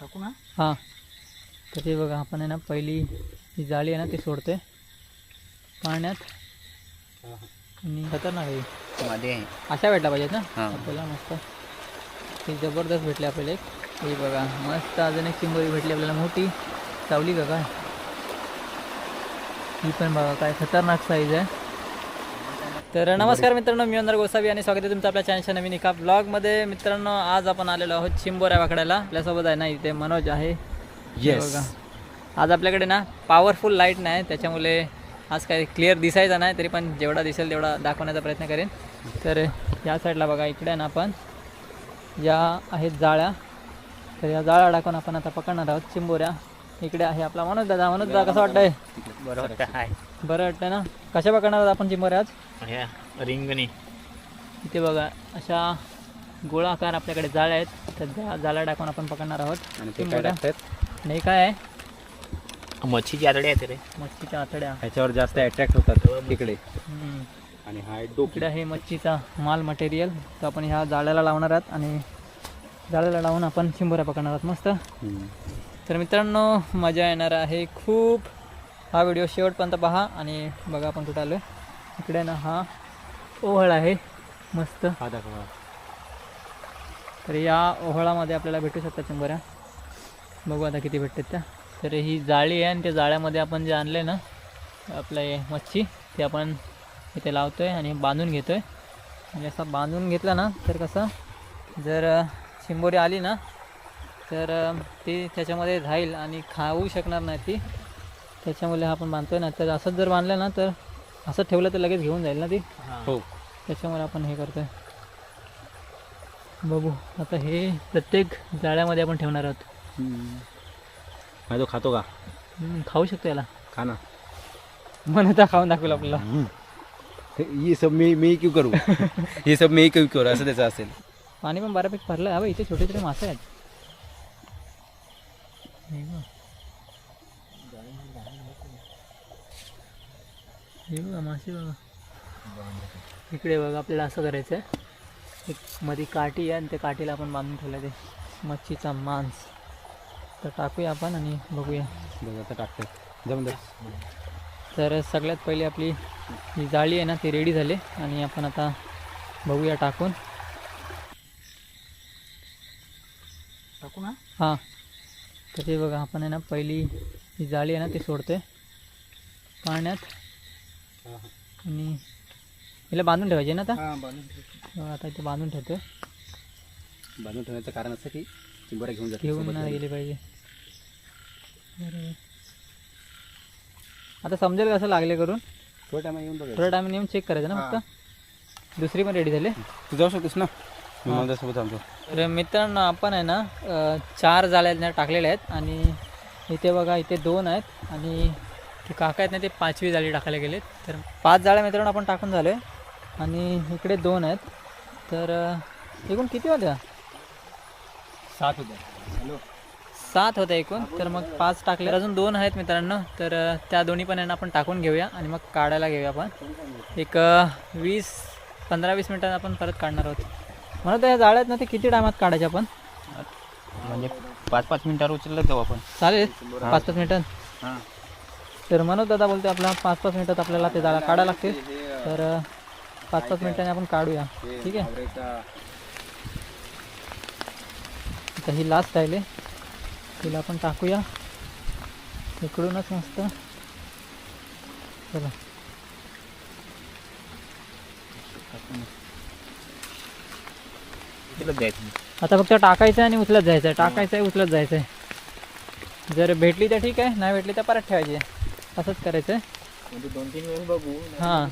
टाकू ना? हां. तर ते बघा आपण आहे ना पहिली ही जाळी आहे ना ती सोडते पाण्यात. आणि खतरनाक आहे मध्ये. अशा भेटला पाहिजेत ना? हां. आपल्याला मस्त. ती जबरदस्त भेटली आपल्याला एक. ही बघा मस्त अजून एक चिंबोरी भेटली आपल्याला. मोठी. चावली का काय? ही पण बघा काय खतरनाक साईज आहे. तर नमस्कार. मित्रांनो मी अंदर गोसावी आणि स्वागत आहे तुमचं आपल्या चॅनलच्या नवीन एका ब्लॉगमध्ये मित्रांनो आज आपण आलेलो आहोत चिंबोऱ्या वाकडायला. आपल्यासोबत आहे ना इथे मनोज आहे. हे बघा. आज आपल्याकडे ना पॉवरफुल लाइट नाही त्याच्यामुळे आज काही क्लिअर दिसायचा नाही तरी पण जेवढा दिसेल तेवढा दाखवण्याचा प्रयत्न करेन. तर या साईडला बघा इकडे ना आपण या आहेत जाळ्या तर या जाळ्या टाकून आपण आता पकडणार आहोत चिंबोऱ्या. इकडे आहे आपला मनोज दादा. मनोज दादा कसं वाटतंय? बरोबर आहे बरं वाटतंय ना? कशा पकडणार आहोत आपण चिंबोऱ्या आज? रिंगणी. इथे बघा अशा गोळाकार आपल्याकडे जाळ्या आहेत. तर त्या जाळ्या टाकून आपण पकडणार आहोत. आणि ते काय टाकतात? काय आहे? मच्छीची आतडी आहे रे. मच्छीच्या आतड्या. ह्याच्यावर जास्त अट्रॅक्ट होतात तिकडे हम्म. आणि हा इकडे आहे मच्छीचा माल मटेरियल तर आपण ह्या जाळ्याला लावणार आहात आणि जाळ्याला लावून आपण चिंबोऱ्या पकडणार आहात. मस्त? तर मित्रांनो मजा येणार आहे खूप. हा व्हिडिओ शेवटपर्यंत पहा आणि बघा आपण कुठं आलो इकडे ना हा ओहळ आहे मस्त. हा दाखवा. तर या ओहळामध्ये आपल्याला भेटू शकतात चिंबोऱ्या बघू आता किती भेटतात त्या. तर ही जाळी आहे आणि त्या जाळ्यामध्ये आपण जे आणलं ना आपलं हे मच्छी ते आपण इथे लावतो आहे आणि बांधून घेतो आहे आणि असं बांधून घेतलं ना तर कसं जर चिंबोरी आली ना तर ती त्याच्यामध्ये राहील आणि खाऊ शकणार नाही ती. त्याच्यामुळे हा आपण बांधतो आहे ना. तर असंच जर बांधलं ना तर असं ठेवलं तर लगेच घेऊन जाईल ना ती? हो. त्याच्यामुळे आपण हे करतोय. बघू. आता हे प्रत्येक जाळ्यामध्ये आपण ठेवणार आहोत. हा तो खातो का? खाऊ शकतो याला. खा ना. म्हणून खाऊन दाखवेल आपल्याला. ये सब मी मी क्यू करू? हे सब मी क्यू करू? असं त्याचं असेल. पाणी पण बऱ्यापैकी भरलं. आहे इथे छोटे छोटे मासे आहेत. हे बघ. बघा मासे बघा. इकडे बघा आपल्याला असं करायचं आहे एक मध्ये काठी आहे आणि त्या काठीला आपण बांधून ठेवलं ते. मच्छीचा मांस. तर टाकूया आपण आणि बघूया. बघ आता टाकतोय. जमून दे. तर सगळ्यात पहिली आपली ही जाळी आहे ना ती रेडी झाली. आणि आपण आता बघूया टाकून. टाकू ना? हां. तर ते बघा आपण आहे ना पहिली ही जाळी आहे ना ती सोडते पाण्यात. आणि हिला बांधून ठेवायची ना आता? हा आता इथे बांधून ठेवतो बांधून ठेवण्याचं कारण असं की चिंबोऱ्या घेऊन जाते घेऊन नाही. गेली पाहिजे. बरोबर आता समजेल कसं लागले करून. थोड्या टायमा येऊन थोड्या टायमाने येऊन चेक करायचं ना फक्त. दुसरी पण रेडी झाली. तू जाऊ शकतोस ना? मी माझ्यासोबत तर मित्रांनो आपण आहे ना अ, चार जाळ्या टाकलेल्या आहेत आणि इथे बघा इथे दोन आहेत आणि ते काका आहेत ना ते पाचवी जाळी टाकायला गेलेत. तर पाच जाळ्या मित्रांनो आपण टाकून झालो आहे आणि इकडे दोन आहेत. तर अ, एकूण किती होत्या? सात होत्या. सात होत्या एकूण. तर मग पाच टाकले. अजून दोन आहेत मित्रांनो. तर अ, त्या दोन्ही पण आहे ना आपण टाकून घेऊया आणि मग काढायला घेऊया आपण. एक अ, वीस पंधरा वीस मिनिटात आपण परत काढणार आहोत. म्हणून त्या जाळ्या आहेत ना ते किती टायमात काढायचे आपण? म्हणजे पाच पाच मिनिटावर उचललं तेव्हा आपण. चालेल. पाच पाच मिनिटात हां. तर मनोज दादा बोलते आपला पाच पाच मिनिटात आपल्याला ते जाळा काढायला लागतील. तर पाच पाच मिनिटांनी आपण काढूया. ठीक आहे? आता ही लास्ट राहिले तिला आपण टाकूया. इकडूनच मस्त. चला. तिला द्यायचं आता फक्त टाकायचं आणि उचलत जायचं. आहे टाकायचं आहे उचलत जायचं आहे जर भेटली तर ठीक आहे नाही भेटली तर परत ठेवायची. असंच करायचं आहे म्हणजे दोन तीन वेळेस बघू. हां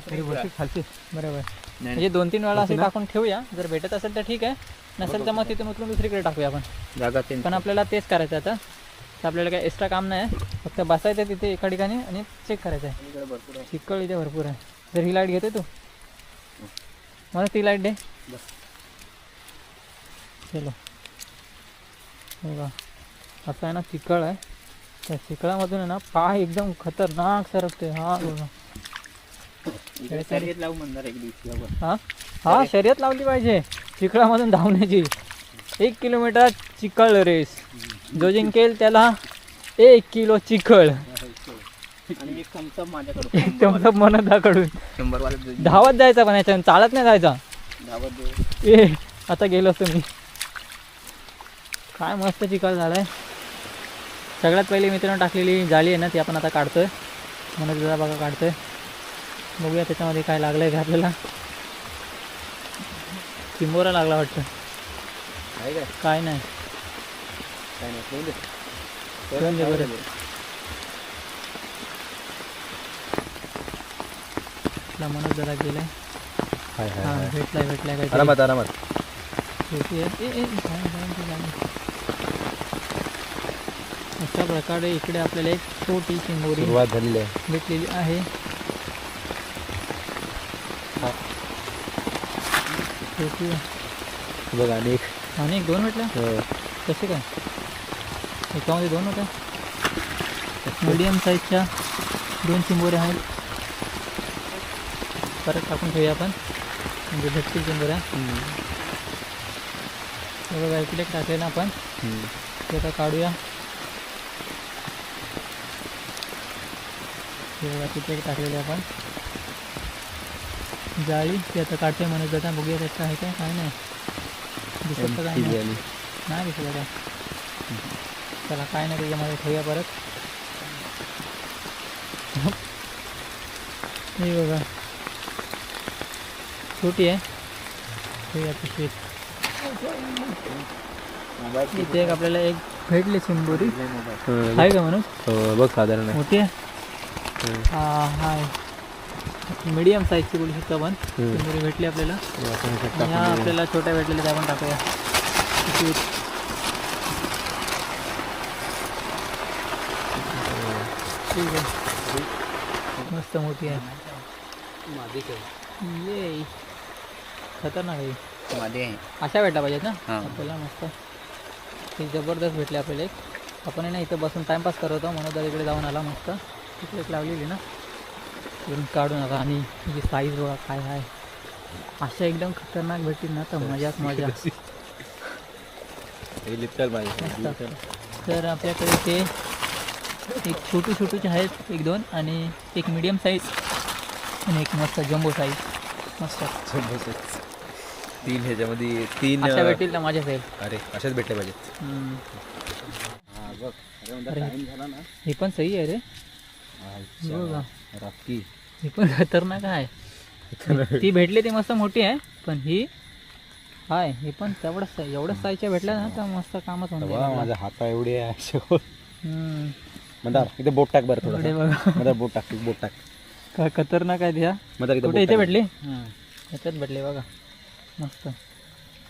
खालची. बरोबर. म्हणजे दोन तीन वेळा असे टाकून ठेवूया. जर भेटत असेल तर ठीक आहे. नसेल तर मग तिथून उचलून दुसरीकडे टाकूया आपण. जागा ते पण आपल्याला तेच करायचं आता. तर आपल्याला काही एक्स्ट्रा काम नाही आहे. फक्त बसायचं तिथे एका ठिकाणी आणि चेक करायचं आहे. चिकळ इथे भरपूर आहे. जर ही लाइट घेते तू. मला ती लाइट दे. चलो बघा असं आहे ना चिकळ आहे. त्या चिकळामधून आहे ना पाय एकदम खतरनाक सरकते हा बघा. इकडे शर्यत लावू म्हणणार एक दिवशी आपण. हा? हा शर्यत लावली पाहिजे. चिखलामधून धावण्याची. एक किलोमीटर चिखल रेस. जो जिंकेल त्याला एक किलो चिखल आणि एक चमचा माझ्याकडे एकदम मनदाकडून शंभर वाला धावत जायचा पण याच्यानं चालत नाही जायचा. धावत आता गेलो असतो मी. काय मस्त चिखल झालाय. सगळ्यात पहिली मित्रांनो टाकलेली जाळी आहे ना ती आपण आता काढतोय. म्हणत जरा बघा काढतोय. बघूया त्याच्यामध्ये काय लागलंय का आपल्याला. चिंबोरा लागला वाटतं. आहे काय? काय नाही. काय नाही बरं. मनोज जरा गेलाय. हा. भेटलाय भेटलाय काय आरामात आरामात. छोटी आहे ए, ए, जाऊ, जाऊ, जाऊ, जाऊ. अशा प्रकारे इकडे आपल्याला एक छोटी चिंबोरी सुरुवात झालेली आहे. भेटलेली आहे. हा. छोटी. बघ आणि एक. आणि एक दोन भेटल्या अं, कसे काय? एकामध्ये दोन होत्या मीडियम साईजच्या दोन चिंबोऱ्या आहेत. परत टाकून ठेवूया आपण. म्हणजे भेटतील चिंबोऱ्या हे बघा इकडे टाकले ना आपण. ते आता काढूया. एक टाकलेले आपण जाळी ती आता काढते म्हणत जाता बघूया त्याचं आहे काय? काय नाही दिसत तर काय नाही नाही दिसत आता चला काय नाही त्याच्यामध्ये ठेवूया परत हे बघा छोटी आहे ठेवूया पिशवीत इथे एक। आपल्याला एक भेटली चिंबोरी आहे का म्हणून बघ साधारण. मोठी आहे? हाय. मीडियम साईजची बोलू शकतो आपण. चिंबोरी भेटली आपल्याला. हे ह्या. आपल्याला छोट्या भेटलेल्या त्या पण टाकूया. ठीक आहे. मस्त मोठी आहे. ये खतरनाक आहे. मध्ये आहे. अशा भेटल्या पाहिजेत ना? हां. आपल्याला मस्त. ते जबरदस्त भेटले आपल्याला एक. आपण ना इथं बसून टाईमपास करत होतो म्हणून तर इकडे जाऊन आला मस्त. तिकडे एक लावलेली ना. तिकडून काढून आला आणि जी साईज बघा काय आहे. अशा एकदम खतरनाक भेटतील ना तर मजाच मजा. हे तर आपल्याकडे ते एक छोटू छोटूचे आहेत एक दोन आणि एक मिडियम साईज आणि एक मस्त जम्बो साईज मस्त. तीन ह्याच्यामध्ये तीन अशा अं, भेटतील तर मजाच येईल अरे अशाच भेटल्या पाहिजेत. हा, ना. ही पण सही आहे रे. बघा. राखी. ही पण खतरनाक आहे. ती भेटली ती मस्त मोठी आहे पण ही हाय ही पण तेवढंच आहे एवढंच साईजच्या भेटल्या ना तर मस्त कामच होऊन जाईल वा आपलं. माझ्या हाता एवढे आहे हम्म. मंदार इथे बोट टाक बरं इकडे थोडं बघा. मंदार बोट टाक बोट टाक. काय खतरनाक आहे त्या मंदार इथे कुठे बोट इथे टाक. भेटली? ह्याच्यात भेटली बघा. मस्त.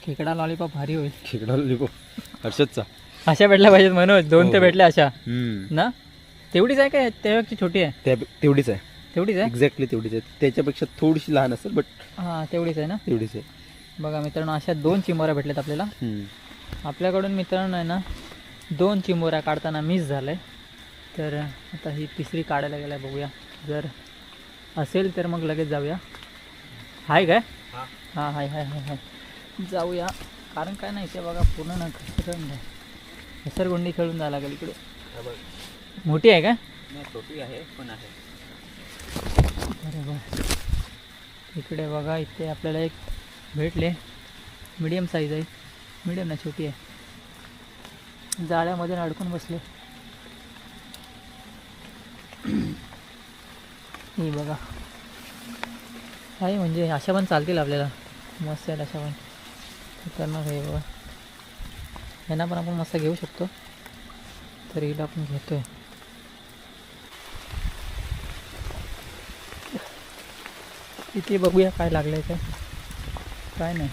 खेकडा लॉलीपॉप भारी होईल. खेकडा लिपो हर्षदचा. अशा भेटल्या पाहिजेत मनोज. दोन हो, ते हो. भेटल्या अशा. हम्म. ना? तेवढीच आहे काय त्यापेक्षा छोटी आहे? त्या तेवढीच आहे. तेवढीच आहे? एक्झॅक्टली तेवढीच आहे. त्याच्यापेक्षा थोडीशी लहान असेल बट हां तेवढीच आहे ना? तेवढीच आहे. बघा मित्रांनो अशा दोन चिंबोऱ्या भेटल्यात आपल्याला. आपल्याकडून मित्रांनो आहे ना दोन चिंबोऱ्या काढताना मिस झालं आहे तर आता ही तिसरी काढायला गेला बघूया. जर असेल तर मग लगेच जाऊया. हाय काय? हां. हाय हाय हाय हाय. जाऊया. कारण काय नाही ते बघा पूर्ण ना घसरगुंडी खेळून जायला लागेल इकडे. मोठी आहे का? छोटी आहे पण आहे. बरोबर इकडे बघा इथे आपल्याला एक भेटले. मीडियम साईज आहे. मीडियम ना छोटी आहे. जाळ्यामध्ये अडकून बसले. ही बघा. आहे म्हणजे अशा पण चालतील आपल्याला. मस्त आहेत अशा पण. खतरनाक आहे बघा. यांना पण आपण मस्त घेऊ शकतो. तर हिला आपण घेतोय. इथे बघूया काय लागलंय काय. काय नाही.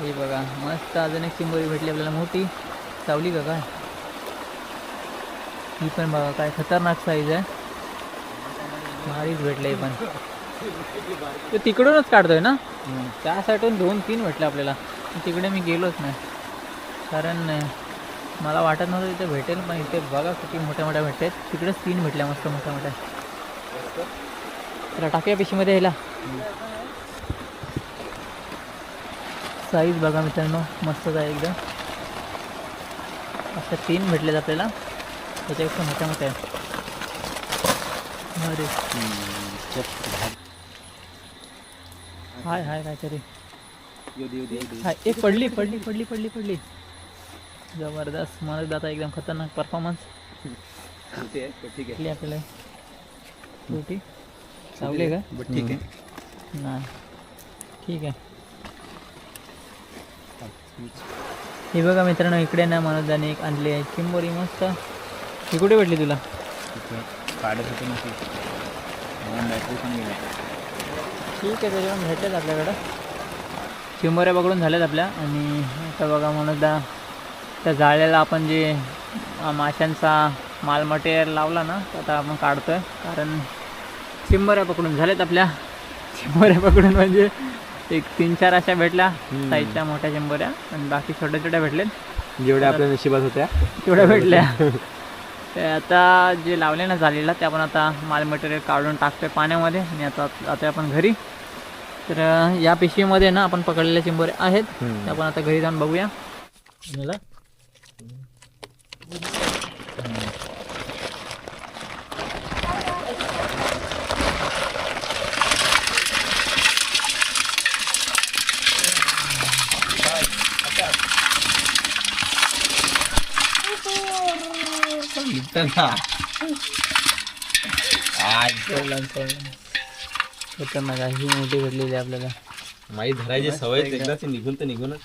हे बघा मस्त अजून एक चिंबोरी भेटली आपल्याला मोठी. चावली का काय? ही पण बघा काय खतरनाक साईज आहे. भारीच भेटलं हे पण. ते तिकडूनच काढतोय ना? त्या साईडून दोन तीन भेटले आपल्याला. तिकडे मी गेलोच नाही. कारण मला वाटत नव्हतं इथे भेटेल पण इथे बघा किती मोठ्या मोठ्या भेटतात. तिकडेच तीन भेटल्या मस्त मोठ्या मोठ्या. त्याला टाकूया पिशीमध्ये ह्याला. साईज बघा मित्रांनो मस्तच आहे एकदम. अशा तीन भेटलेत आपल्याला. त्याच्यापेक्षा मोठ्या मोठ्या आहे अरे. हाय हाय काहीतरी. हाय एक पडली पडली पडली पडली पडली. जबरदस्त म्हणत आता एकदम खतरनाक परफॉर्मन्स ठीक आहे. आपल्याला छोटी चावली का? ठीक आहे. नाही. ठीक आहे. हे बघा मित्रांनो इकडे ना मनोजाने एक आणली आहे. चिंबोरी मस्त. ही कुठे भेटली तुला? काढत होते ना बॅटरी पण ठीक आहे त्याच्यावर भेटलेत आपल्याकडं. चिंबोऱ्या पकडून झाल्यात आपल्या. आणि आता बघा मनोजदा त्या जाळ्याला आपण जे माशांचा माल मटेरियल लावला ना तो आता आपण काढतोय. कारण चिंबोऱ्या पकडून झाल्यात आपल्या. चिंबोऱ्या पकडून म्हणजे एक तीन चार अशा भेटल्या साईजच्या मोठ्या चिंबोऱ्या आणि बाकी छोट्या छोट्या भेटलेत. जेवढ्या आपल्या नशिबात होत्या. तेवढ्या भेटल्या. ते आता जे लावले ना झालेला ते आपण आता माल मटेरियल काढून टाकतोय पाण्यामध्ये आणि आता आता आपण घरी. तर या पिशवीमध्ये ना आपण पकडलेल्या चिंबोऱ्या आहेत. ते आपण आता घरी जाऊन बघूया. मला खतरनाक आहे ही मोठी भेटलेली आहे आपल्याला. माई धरायची सवय एकदा. ते निघून तर निघूनच.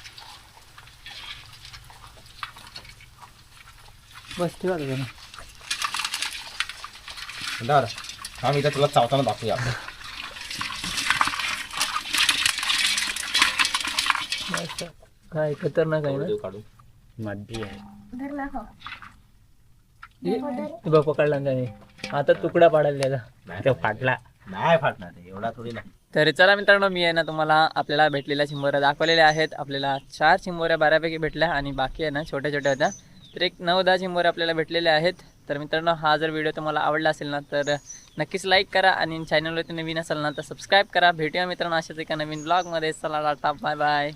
बस ठेवा जरा. दादा हा मी तुला चावताना दाखवूया. आपण. काय खतरनाक आहे ना? देऊ काढून. मधी आहे. हे. बघ पकडला त्याने. आता तुकडा पाडायला त्याचा तो फाटला. नाही फाटणार ते, एवढा थोडी नाही. तर चला मित्रांनो मी आहे ना तुम्हाला आपल्याला भेटलेल्या चिंबोऱ्या दाखवलेल्या आहेत. आपल्याला चार चिंबोऱ्या बऱ्यापैकी भेटल्या आणि बाकी आहे ना छोट्या छोट्या होत्या. तर एक नऊ दहा चिंबोऱ्या आपल्याला भेटलेल्या आहेत. तर मित्रांनो हा जर व्हिडिओ तुम्हाला आवडला असेल ना तर नक्कीच लाईक करा आणि चॅनलवरती नवीन असेल ना तर सबस्क्राईब करा. भेटूया मित्रांनो अशाच एका नवीन ब्लॉगमध्ये चला टाटा बाय बाय